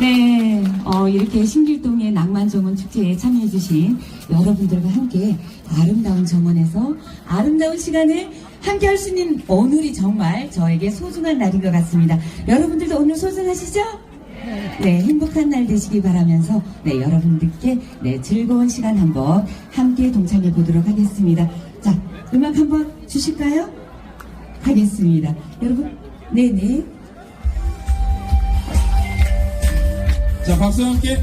네, 어, 이렇게 신길동의 낭만정원 축제에 참여해주신 여러분들과 함께 아름다운 정원에서 아름다운 시간을 함께 할 수 있는 오늘이 정말 저에게 소중한 날인 것 같습니다. 여러분들도 오늘 소중하시죠? 네, 행복한 날 되시기 바라면서 네, 여러분들께 네, 즐거운 시간 한번 함께 동참해 보도록 하겠습니다. 자, 음악 한번 주실까요? 하겠습니다. 여러분, 네네. 자, 박수와 함께.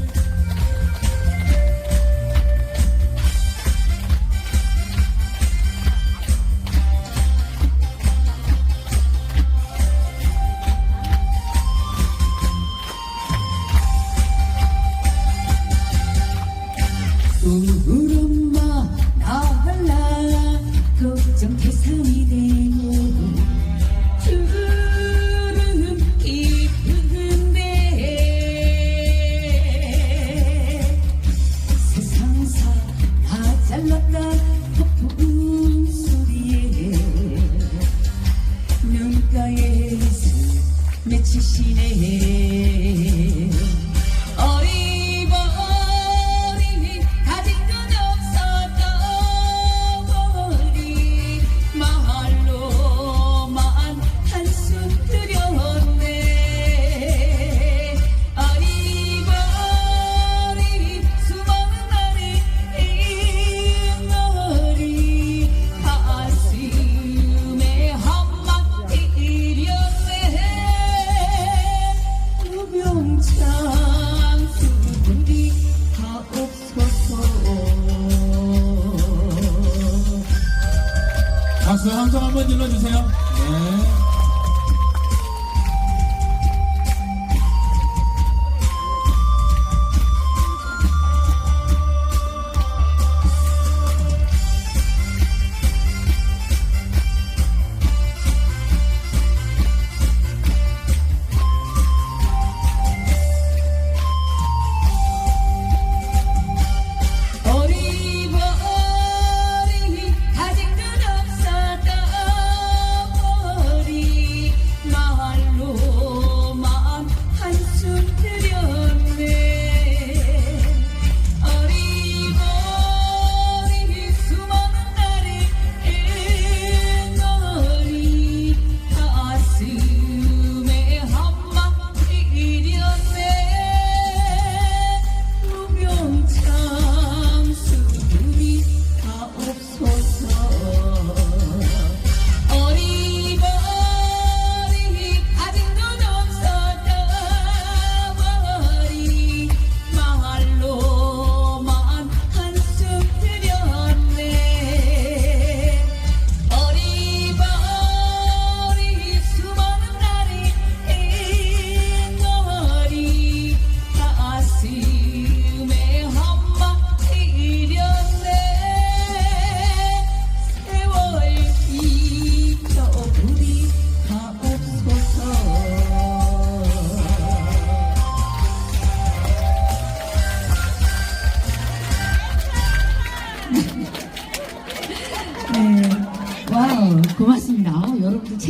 우 그 박수 한번 질러주세요. 네. 고맙습니다. 여러분들